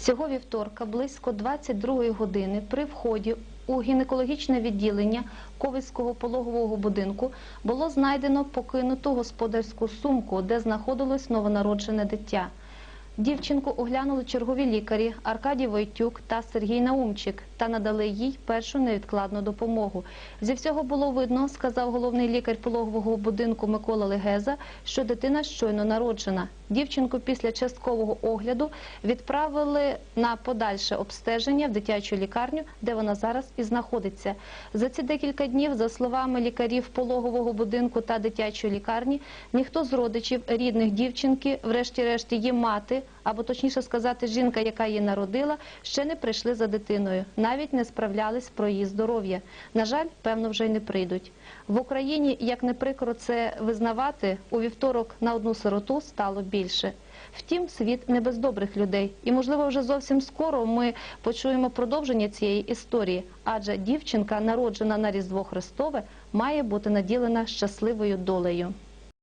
Цього вівторка близько 22 години при вході у гінекологічне відділення Ковицького пологового будинку було знайдено покинуту господарську сумку, де знаходилось новонароджене дитя. Дівчинку оглянули чергові лікарі Аркадій Войтюк та Сергій Наумчик та надали їй першу невідкладну допомогу. Зі всього було видно, сказав головний лікар пологового будинку Микола Легеза, що дитина щойно народжена. Дівчинку після часткового огляду відправили на подальше обстеження в дитячу лікарню, де вона зараз і знаходиться. За ці декілька днів, за словами лікарів пологового будинку та дитячої лікарні, ніхто з родичів рідних дівчинки, врешті-решт її мати, або точніше сказати, жінка, яка її народила, ще не прийшли за дитиною, навіть не справлялись про її здоров'я. На жаль, певно, вже й не прийдуть. В Україні, як не прикро це визнавати, у вівторок на одну сироту стало більше. Втім, світ не без добрих людей, і можливо вже зовсім скоро ми почуємо продовження цієї історії, адже дівчинка, народжена на Різдво Христове, має бути наділена щасливою долею.